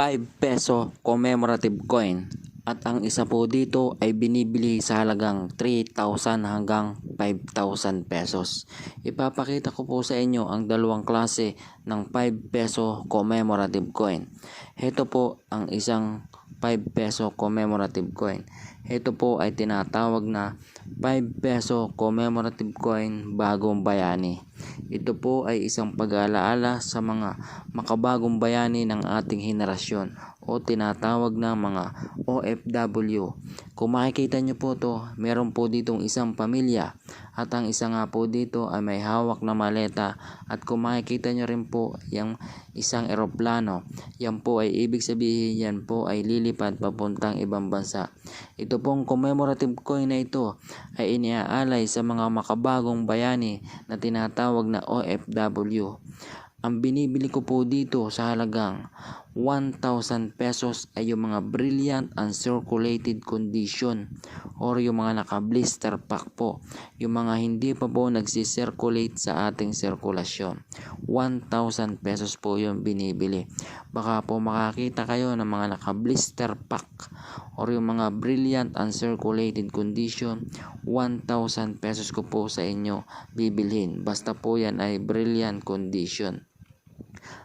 5 peso commemorative coin at ang isa po dito ay binibili sa halagang 3,000 hanggang 5,000 pesos. Ipapakita ko po sa inyo ang dalawang klase ng 5 peso commemorative coin. Ito po ang isang 5 peso commemorative coin. Ito po ay tinatawag na 5 peso commemorative coin bagong bayani. Ito po ay isang pag-aalaala sa mga makabagong bayani ng ating henerasyon o tinatawag na mga OFW. Kung makikita nyo po to, meron po ditong isang pamilya at ang isa nga po dito ay may hawak na maleta at kung makikita nyo rin po yung isang eroplano, yan po ay ibig sabihin yan po ay lilipad papuntang ibang bansa. Ito pong commemorative coin na ito ay iniaalay sa mga makabagong bayani na tinatawag na OFW. Ang binibili ko po dito sa halagang 1,000 pesos ay yung mga brilliant uncirculated condition or yung mga naka-blister pack po. Yung mga hindi pa po nagsisirculate sa ating sirkulasyon. 1,000 pesos po yung binibili. Baka po makakita kayo ng mga naka-blister pack or yung mga brilliant uncirculated condition. 1,000 pesos ko po sa inyo bibilhin. Basta po yan ay brilliant condition.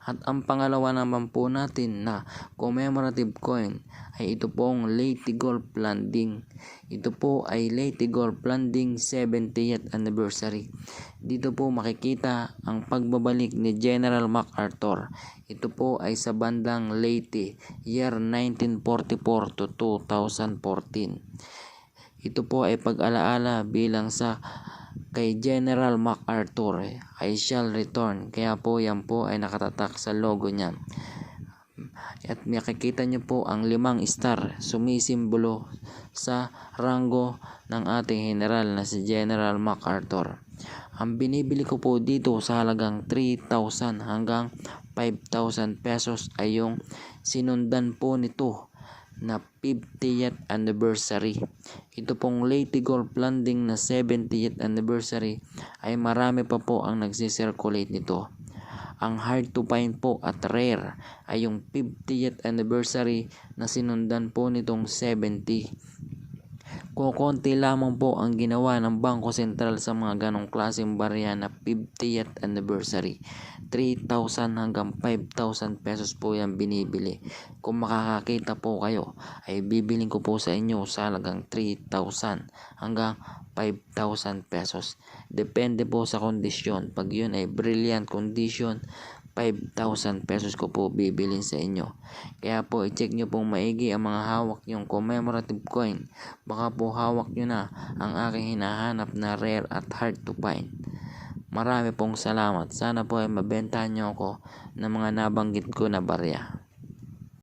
At ang pangalawa naman po natin na commemorative coin ay ito pong Leyte Golf Landing. Ito po ay Leyte Golf Landing 70th anniversary. Dito po makikita ang pagbabalik ni General MacArthur. Ito po ay sa bandang Leyte, year 1944 to 2014. Ito po ay pag-alaala bilang sa kay General MacArthur I shall return. Kaya po yan po ay nakatatak sa logo niya. At makikita niyo po ang limang star sumisimbolo sa ranggo ng ating general na si General MacArthur. Ang binibili ko po dito sa halagang 3,000 hanggang 5,000 pesos ay yung sinundan po nito na 50th anniversary. Ito pong Leyte Golf Landing na 70th anniversary ay marami pa po ang nagsisirculate nito. Ang hard to find po at rare ay yung 50th anniversary na sinundan po nitong 70. Kukunti lamang po ang ginawa ng Bangko Sentral sa mga ganong klaseng barya na 50th anniversary. 3,000 hanggang 5,000 pesos po yan binibili. Kung makakakita po kayo, ay bibiling ko po sa inyo sa halagang 3,000 hanggang 5,000 pesos. Depende po sa kondisyon. Pag yun ay brilliant condition, 5,000 pesos ko po bibilin sa inyo. Kaya po i-check nyo pong maigi ang mga hawak yung commemorative coin. Baka po hawak nyo na ang aking hinahanap na rare at hard to find. Marami pong salamat. Sana po ay mabentahan nyo ako ng mga nabanggit ko na barya.